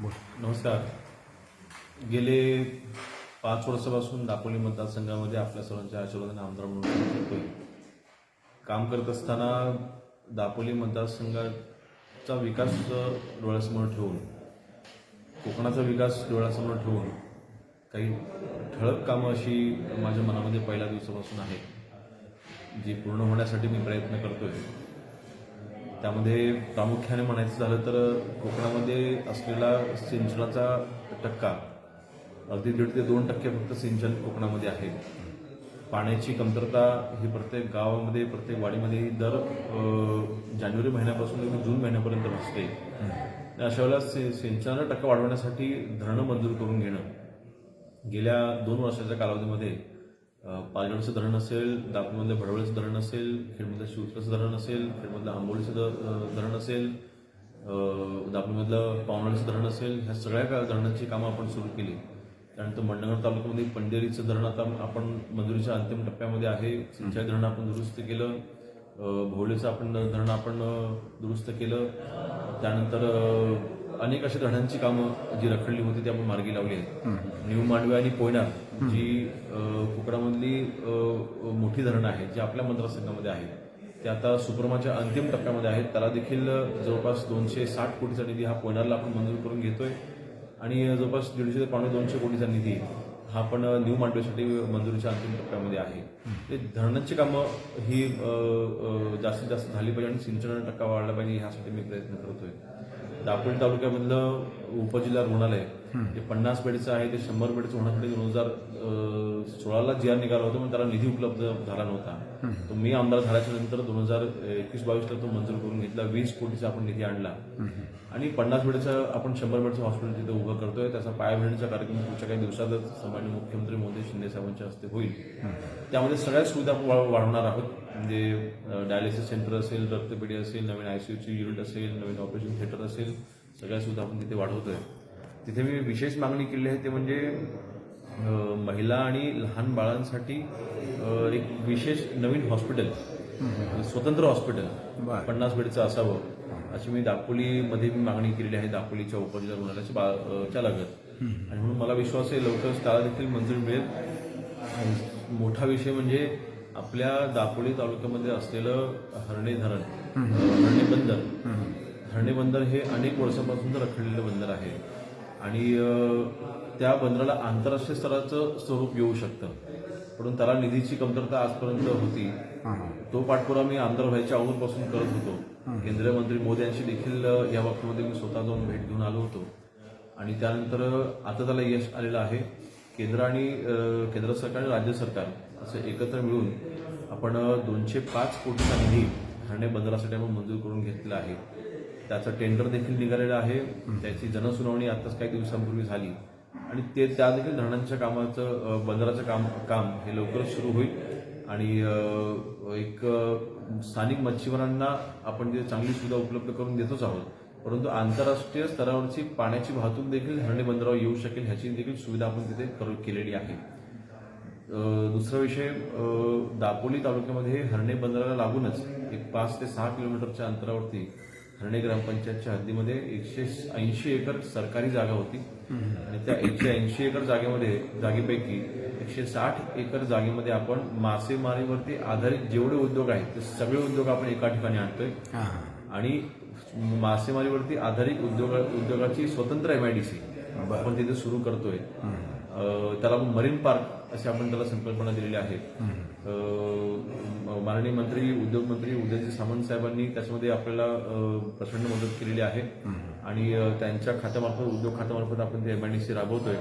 नमस्कार. गेले पाच वर्षापासून दापोली मतदारसंघामध्ये आपल्या सर्वांच्या आशीर्वादाने आमदार म्हणून काम करतोय. काम करत असताना दापोली मतदारसंघाचा विकास डोळ्यासमोर ठेवून कोकणाचा विकास डोळ्यासमोर ठेवून काही ठळक कामं अशी माझ्या मनामध्ये पहिल्या दिवसापासून आहेत जी पूर्ण होण्यासाठी मी प्रयत्न करतोय. त्यामध्ये प्रामुख्याने म्हणायचं झालं तर कोकणामध्ये असलेला सिंचनाचा टक्का अगदी दीड ते दोन टक्के फक्त सिंचन कोकणामध्ये आहे. पाण्याची कमतरता ही प्रत्येक गावामध्ये प्रत्येक वाडीमध्ये दर जानेवारी महिन्यापासून ते जून महिन्यापर्यंत भासते. अशा वेळेला सि सिंचनाचा टक्का वाढवण्यासाठी धरणं मंजूर करून घेणं. गेल्या दोन वर्षाच्या कालावधीमध्ये पालगडचं धरण असेल दापोलीमधलं भडवळचं धरण असेल खेडमधलं शिवचराचं धरण असेल खेडमधलं आंबोलीचं धरण असेल अ, दापोलीमधलं पावनाळीचं धरण असेल ह्या सगळ्या धरणांची कामं आपण सुरू केली. त्यानंतर मंडणगड तालुक्यामध्ये पंढेरीचं धरण आता आपण मंजुरीच्या अंतिम टप्प्यामध्ये आहे. सिंचाई धरण आपण दुरुस्त केलं. अ, आपण धरण आपण दुरुस्त केलं. त्यानंतर अनेक अशा धरणांची कामं जी रखडली होती ती आपण मार्गी लावली आहेत. न्यू मांडवे आणि पोयना जी कोकणामधली मोठी धरणं आहेत जी आपल्या मतदारसंघामध्ये आहेत ते आता सुप्रमाच्या अंतिम टप्प्यामध्ये आहेत. त्याला देखील जवळपास दोनशे साठ कोटीचा निधी हा पोयनारला आपण मंजूर करून घेतोय. आणि जवळपास दीडशे ते पावणे दोनशे कोटीचा निधी हा पण न्यू मांडवीसाठी मंजुरीच्या अंतिम टप्प्यामध्ये आहे. ते धरणांची कामं ही जास्तीत जास्त झाली पाहिजे आणि सिंचनाचा टक्का वाढला पाहिजे ह्यासाठी मी प्रयत्न करतोय. दापोली तालुक्यामधलं उपजिल्हा रुग्णालय जे पन्नास बेडचं आहे ते शंभर बेडचं होण्यासाठी दोन हजार सोळाला जी आर निघाला होता पण त्याला निधी उपलब्ध झाला नव्हता. तो मी आमदार झाल्याच्यानंतर दोन हजार एकवीस बावीसला तो मंजूर करून घेतला. वीस कोटीचा आपण निधी आणला. आणि पन्नास बेडचं आपण शंभर बेडचं हॉस्पिटल तिथे उभं करतोय. त्याचा पायाभरणीचा कार्यक्रम पुढच्या काही दिवसातच सन्मान्य मुख्यमंत्री मोदी शिंदे साहेबांच्या हस्ते होईल. त्यामध्ये सगळ्या सुविधा आपण वाढवणार आहोत. म्हणजे डायलिसिस सेंटर असेल रक्तपेढी असेल नवीन आयसीयूची युनिट असेल नवीन ऑपरेशन थिएटर असेल सगळ्या सुविधा आपण तिथे वाढवतोय. तिथे मी विशेष मागणी केली आहे ते म्हणजे महिला आणि लहान बाळांसाठी एक विशेष नवीन हॉस्पिटल स्वतंत्र हॉस्पिटल पन्नास बेडचं असावं अशी मी दापोलीमध्ये मी मागणी केलेली आहे दापोलीच्या उपजिल्हा रुग्णालयाच्या लागत. आणि म्हणून मला विश्वास आहे लवकरच त्याला देखील मंजूर मिळेल. मोठा विषय म्हणजे आपल्या दापोली तालुक्यामध्ये असलेलं हरणे धरण हरणे बंदर हरणे बंदर हे अनेक वर्षापासून रखडलेलं बंदर आहे. आणि त्या बंदराला आंतरराष्ट्रीय स्तराचं स्वरूप येऊ शकतं. म्हणून त्याला निधीची कमतरता आजपर्यंत होती. तो पाठपुरावा मी आमदार व्हायच्या अगोदरपासून करत होतो. केंद्रीय मंत्री मोदी यांची देखील या बाबतीमध्ये मी स्वतः जाऊन भेट घेऊन आलो होतो. आणि त्यानंतर आता त्याला यश आलेलं आहे. केंद्र आणि केंद्र सरकार आणि राज्य सरकार असं एकत्र मिळून आपण दोनशे पाच कोटीचा निधी हरणे बंदरासाठी आपण मंजूर करून घेतलेला आहे. त्याचं टेंडर देखील निघालेलं आहे. त्याची जनसुनावणी आताच काही दिवसांपूर्वी झाली. आणि ते त्या देखील धरणांच्या कामाचं बंदराचं काम काम हे लवकरच सुरू होईल. आणि एक स्थानिक मच्छीमारांना आपण तिथे चांगली सुविधा उपलब्ध करून देतोच आहोत. परंतु आंतरराष्ट्रीय स्तरावरची पाण्याची वाहतूक देखील हरणे बंदरावर येऊ शकेल ह्याची देखील सुविधा आपण तिथे करू केलेली आहे. दुसरा विषय दापोली तालुक्यामध्ये हरणे बंदराला लागूनच एक पाच ते सहा किलोमीटरच्या अंतरावरती हरणे ग्रामपंचायतच्या हद्दीमध्ये एकशे ऐंशी एकर सरकारी जागा होती. आणि त्या एकशे ऐंशी एकर जागेमध्ये जागेपैकी एकशे साठ एकर जागेमध्ये आपण मासेमारीवरती आधारित जेवढे उद्योग आहेत ते सगळे उद्योग आपण एका ठिकाणी आणतोय. आणि मासेमारीवरती आधारित उद्योग उद्योगाची स्वतंत्र एमआयडीसी आपण तिथे सुरू करतोय. त्याला मरीन पार्क अशी आपण त्याला संकल्पना दिलेली आहे. माननीय मंत्री उद्योग मंत्री उदयजी सामंत साहेबांनी त्याच्यामध्ये आपल्याला प्रचंड मदत केलेली आहे. आणि त्यांच्या खात्यामार्फत उद्योग खात्यामार्फत आपण ते एमआयडीसी राबवतोय.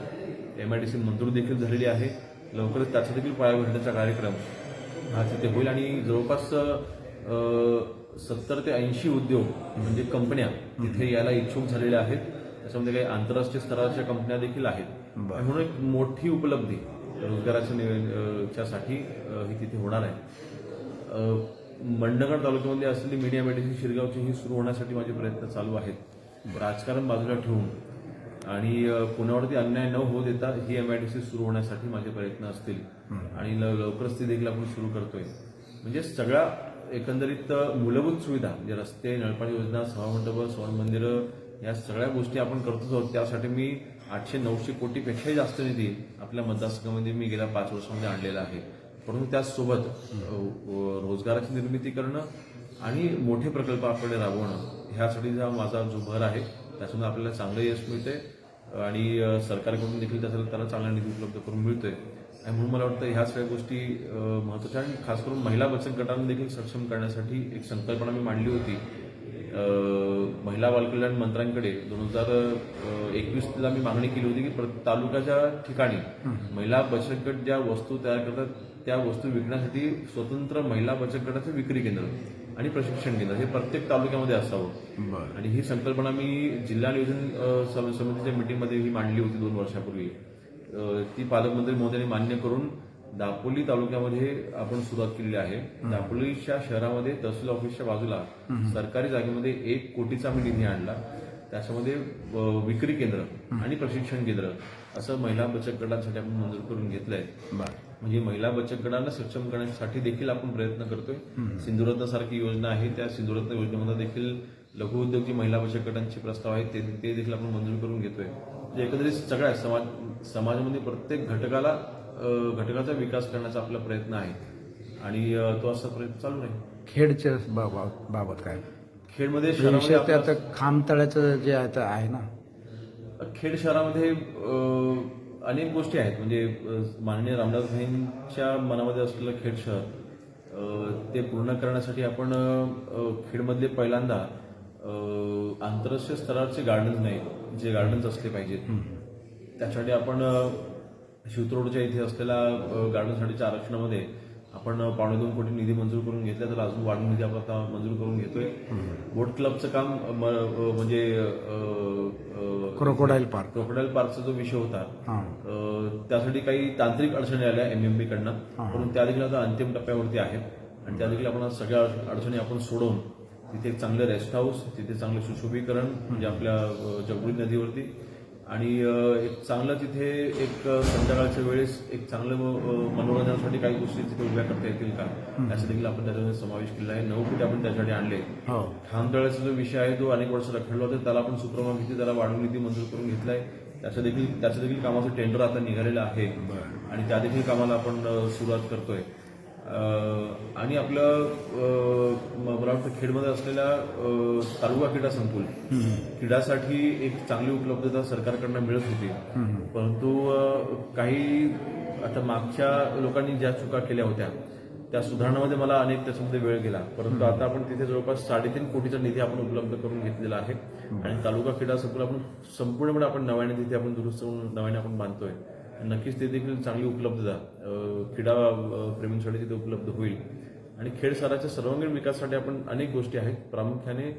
एमआयडीसी मंजूर देखील झालेली आहे. लवकरच त्याचा देखील पायाभरण्याचा कार्यक्रम हा तिथे होईल. आणि जवळपास सत्तर ते ऐंशी उद्योग म्हणजे कंपन्या तिथे यायला इच्छुक झालेल्या आहेत. त्याच्यामध्ये काही आंतरराष्ट्रीय स्तराच्या कंपन्या देखील आहेत. म्हणून एक मोठी उपलब्धी रोजगाराच्या अ, ही तिथे होणार आहे. अ, मंडणगड तालुक्यामध्ये असलेली मीडिया मेडिसिन शिरगावची ही सुरू होण्यासाठी माझे प्रयत्न चालू आहेत. राजकारण बाजूला ठेवून आणि पुण्यावरती अन्याय न होऊ देता ही एमआयडीसी सुरू होण्यासाठी माझे प्रयत्न असतील. आणि लवकरच ती देखील आपण सुरू करतोय. म्हणजे सगळ्या एकंदरीत मूलभूत सुविधा म्हणजे रस्ते नळपाणी योजना सभामंडप सवण मंदिरं या सगळ्या गोष्टी आपण करतोच आहोत. त्यासाठी मी आठशे नऊशे कोटीपेक्षाही जास्त निधी आपल्या मतदारसंघामध्ये मी गेल्या पाच वर्षामध्ये आणलेला आहे. परंतु त्याचसोबत रोजगाराची निर्मिती करणं आणि मोठे प्रकल्प आपल्याकडे राबवणं ह्यासाठी हा माझा जो भर आहे त्याच्यामुळे आपल्याला चांगलं यश मिळते आणि सरकारकडून देखील त्याचा त्याला चांगला निधी उपलब्ध करून मिळतोय. आणि म्हणून मला वाटतं ह्या सगळ्या गोष्टी महत्त्वाच्या आणि खास करून महिला बचत गटांना देखील सक्षम करण्यासाठी एक संकल्पना मी मांडली होती. महिला बालकल्याण मंत्र्यांकडे दोन हजार एकवीसला मी मागणी केली होती की तालुक्याच्या ठिकाणी महिला बचत गट ज्या वस्तू तयार करतात त्या वस्तू विकण्यासाठी स्वतंत्र महिला बचत गटाचं विक्री केंद्र आणि प्रशिक्षण केंद्र हे प्रत्येक तालुक्यामध्ये असावं. आणि ही संकल्पना मी जिल्हा नियोजन समितीच्या मीटिंगमध्ये ही मांडली होती दोन वर्षापूर्वी. ती पालकमंत्री मोदींनी मान्य करून दापोली तालुक्यामध्ये आपण सुरुवात केलेली आहे. दापोलीच्या शहरामध्ये तहसील ऑफिसच्या बाजूला सरकारी जागेमध्ये एक कोटीचा आम्ही निधी आणला. त्याच्यामध्ये विक्री केंद्र आणि प्रशिक्षण केंद्र असं महिला बचत गटांसाठी आपण मंजूर करून घेतलंय. म्हणजे महिला बचत गटांना सक्षम करण्यासाठी देखील आपण प्रयत्न करतोय. सिंधुरत्न सारखी योजना आहे. त्या सिंधुरत्न योजनेमध्ये देखील लघु उद्योग जी महिला बचत गटांचे प्रस्ताव आहेत. ते ते देखील आपण मंजूर करून घेतोय. म्हणजे एकंदरीत सगळ्या समाज समाजामध्ये प्रत्येक घटकाला घटकाचा विकास करण्याचा आपला प्रयत्न आहे. आणि तो असा प्रयत्न चालू राहील खेडच्या बाबा- बाबत काय? खेडमध्ये शहरामध्ये विशेष आपला- त्यात खामतळ्याचं जे आहे ते आहे ना? खेड शहरामध्ये अ, अनेक गोष्टी आहेत. म्हणजे अ, माननीय रामदास भाईंच्या मनामध्ये असलेलं खेड शहर अ, ते पूर्ण करण्यासाठी आपण अ, खेडमधले पहिल्यांदा अ, आंतरराष्ट्रीय स्तराचे गार्डन्स नाही जे गार्डन्स असले पाहिजेत. त्यासाठी आपण अ, शिवतरोडच्या इथे असलेल्या गार्डनसाठीच्या आरक्षणामध्ये आपण पावणे दोन कोटी निधी मंजूर करून घेतला तर अजून वाढून निधी आपण आता मंजूर करून घेतोय. बोट क्लबचं काम म्हणजे क्रोकोडाईल पार्क. क्रोकोडाईल पार्कचा जो विषय होता हां. त्यासाठी काही तांत्रिक अडचणी आल्या एमएमबी कडनं. म्हणून त्या देखील आता अंतिम टप्प्यावरती आहेत आणि त्या देखील आपण सगळ्या अडचणी आपण सोडवून तिथे एक चांगलं रेस्ट हाऊस तिथे चांगलं सुशोभीकरण म्हणजे आपल्या जगबुडी नदीवरती आणि एक चांगलं तिथे एक संध्याकाळच्या वेळेस एक चांगलं मनोरंजनासाठी काही गोष्टी तिथे उभ्या करता येतील का? याचा देखील आपण त्याच्यामध्ये समावेश केला आहे. नऊ कोटी आपण त्यासाठी आणले. हो. ठाणतळ्याचा जो विषय आहे तो अनेक वर्ष रखडला होता. त्याला आपण सुप्रमा भीती त्याला वाढवून निधी मंजूर करून घेतलाय. त्याच्या देखील त्याचं देखील कामाचं टेंडर आता निघालेलं आहे. आणि त्या देखील कामाला आपण सुरुवात करतोय. आणि आपलं मला वाटतं खेडमध्ये असलेल्या तालुका क्रीडा संकुल क्रीडासाठी एक चांगली उपलब्धता सरकारकडनं मिळत होती. परंतु काही आता मागच्या लोकांनी ज्या चुका केल्या होत्या त्या सुधारणामध्ये मला अनेक त्याच्यामध्ये वेळ गेला. परंतु आता आपण तिथे जवळपास साडेतीन कोटीचा निधी आपण उपलब्ध करून घेतलेला आहे. आणि तालुका क्रीडा संकुल आपण संपूर्णपणे आपण नव्याने तिथे आपण दुरुस्त करून नव्याने आपण बांधतोय. नक्कीच ते देखील चांगली उपलब्धता क्रीडा प्रेमींसाठी तिथे उपलब्ध होईल. आणि खेड शहराच्या सर्वांगीण विकासासाठी आपण अनेक गोष्टी आहेत. प्रामुख्याने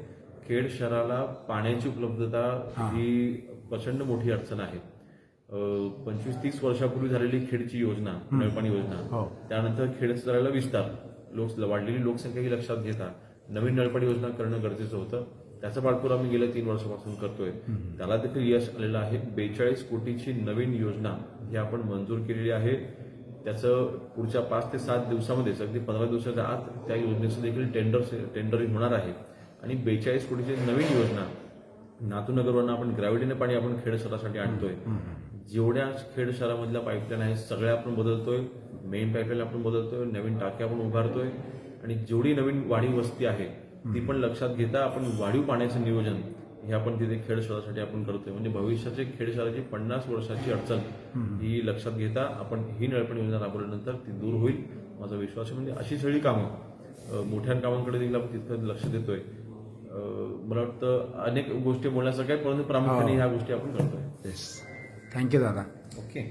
खेड शहराला पाण्याची उपलब्धता ही. प्रचंड मोठी अडचण आहे. पंचवीस तीस वर्षापूर्वी झालेली खेडची योजना नळपाणी योजना हो. त्यानंतर खेड शहराला विस्तार लोक वाढलेली लोकसंख्या ही लक्षात घेता नवीन नळपाणी योजना करणं गरजेचं होतं. त्याचा पाठपुरावा मी गेल्या तीन वर्षापासून करतोय. त्याला देखील यश आलेलं आहे. बेचाळीस कोटीची नवीन योजना ही आपण मंजूर केलेली आहे. त्याचं पुढच्या पाच ते सात दिवसामध्येच अगदी पंधरा दिवसाच्या आत त्या योजनेचं देखील टेंडर टेंडरिंग होणार आहे. आणि बेचाळीस कोटीची नवीन योजना नातूनगरवरनं आपण ग्रॅव्हिटीने पाणी आपण खेड शहरासाठी आणतोय. जेवढ्या खेड शहरामधल्या पाईपलाईन आहेत सगळ्या आपण बदलतोय. मेन पाईपलाईन आपण बदलतोय नवीन टाक्या आपण उभारतोय. आणि जेवढी नवीन वाढीव वस्ती आहे ती पण लक्षात घेता आपण वाढीव पाण्याचं नियोजन हे आपण तिथे खेड शहरासाठी आपण करतोय म्हणजे भविष्याचे खेड शहराची पन्नास वर्षाची अडचण ही लक्षात घेता आपण ही नळपण योजना राबवल्यानंतर ती दूर होईल. माझा विश्वास आहे म्हणजे अशी सगळी कामं मोठ्या कामांकडे देखील आपण तितकं लक्ष देतोय. मला वाटतं अनेक गोष्टी बोलण्यासारख्या परंतु प्रामुख्याने ह्या गोष्टी आपण करतोय. थँक्यू दादा. ओके